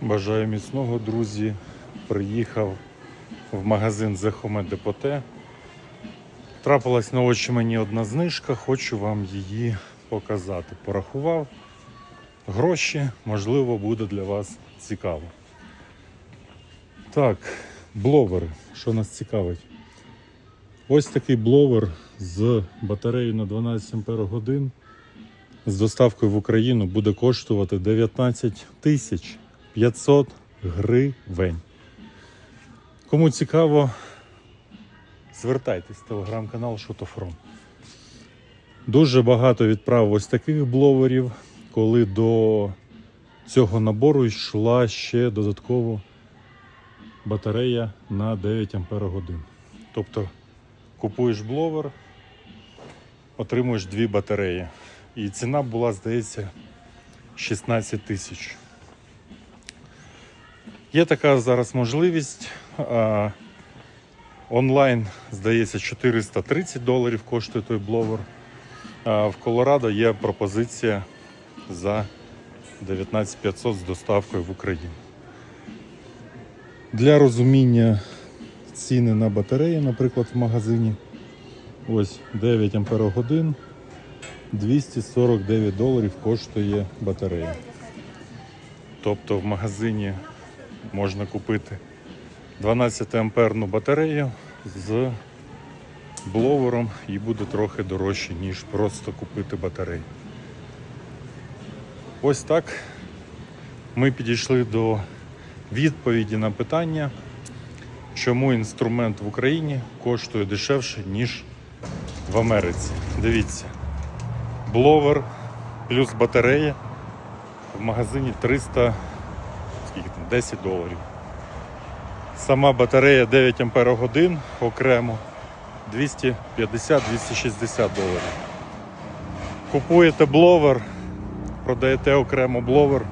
Бажаю міцного, друзі. Приїхав в магазин Home Depot. Трапилась на очі мені одна знижка, хочу вам її показати. Порахував гроші, можливо, буде для вас цікаво. Так, бловери, що нас цікавить. Ось такий бловер з батареєю на 12 Ах з доставкою в Україну буде коштувати 19 тисяч 500 гривень. Кому цікаво, звертайтесь, в телеграм-канал Шутофром. Дуже багато відправ ось таких бловерів, коли до цього набору йшла ще додатково батарея на 9 Ах. Тобто купуєш бловер, отримуєш дві батареї. І ціна була, здається, 16 тисяч. Є така зараз можливість. Онлайн, здається, 430 доларів коштує той бловер. В Колорадо є пропозиція за 19500 з доставкою в Україну. Для розуміння ціни на батареї, наприклад, в магазині. Ось 9 Ампер-годин, 249 доларів коштує батарея. Тобто в магазині можна купити 12 амперну батарею з бловером і буде трохи дорожче, ніж просто купити батарею. Ось так ми підійшли до відповіді на питання, чому інструмент в Україні коштує дешевше, ніж в Америці. Дивіться, бловер плюс батарея в магазині 300 скільки там, 10 доларів. Сама батарея 9 Ампер годин окремо 250-260 доларів. Купуєте бловер, продаєте окремо бловер,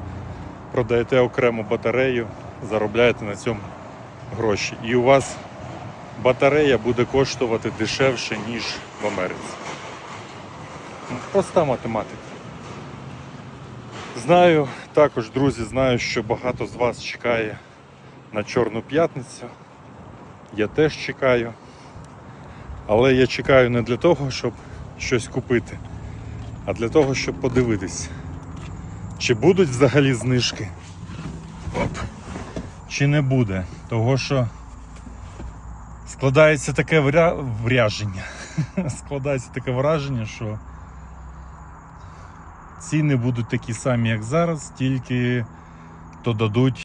продаєте окремо батарею, заробляєте на цьому гроші. І у вас батарея буде коштувати дешевше, ніж в Америці. Проста математика. Знаю, також, друзі, знаю, що багато з вас чекає на Чорну п'ятницю. Я теж чекаю. Але я чекаю не для того, щоб щось купити, а для того, щоб подивитись, чи будуть взагалі знижки, Оп. чи не буде. Того що складається таке вря... вряження. складається таке враження, що ціни будуть такі самі, як зараз, тільки додадуть